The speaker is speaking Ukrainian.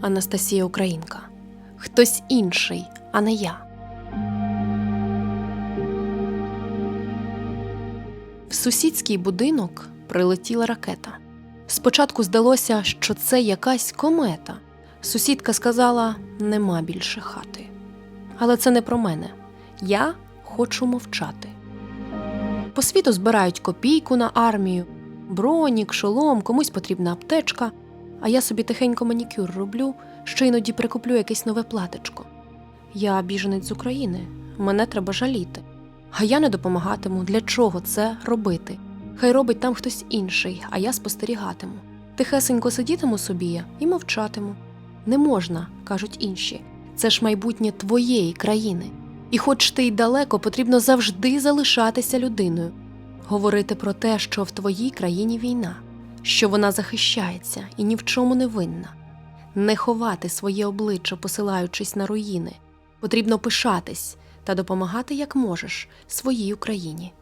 Анастасія Українка. Хтось інший, а не я. В сусідський будинок прилетіла ракета. Спочатку здалося, що це якась комета. Сусідка сказала: нема більше хати. Але це не про мене. Я хочу мовчати. По світу збирають копійку на армію, бронік, шолом, комусь потрібна аптечка, а я собі тихенько манікюр роблю, що іноді прикуплю якесь нове платечко. Я біженець з України, мене треба жаліти. А я не допомагатиму. Для чого це робити? Хай робить там хтось інший, а я спостерігатиму. Тихесенько сидітиму собі і мовчатиму. Не можна, кажуть інші. Це ж майбутнє твоєї країни. І хоч ти й далеко, потрібно завжди залишатися людиною, говорити про те, що в твоїй країні війна, що вона захищається і ні в чому не винна, не ховати своє обличчя, посилаючись на руїни. Потрібно пишатись та допомагати як можеш своїй Україні.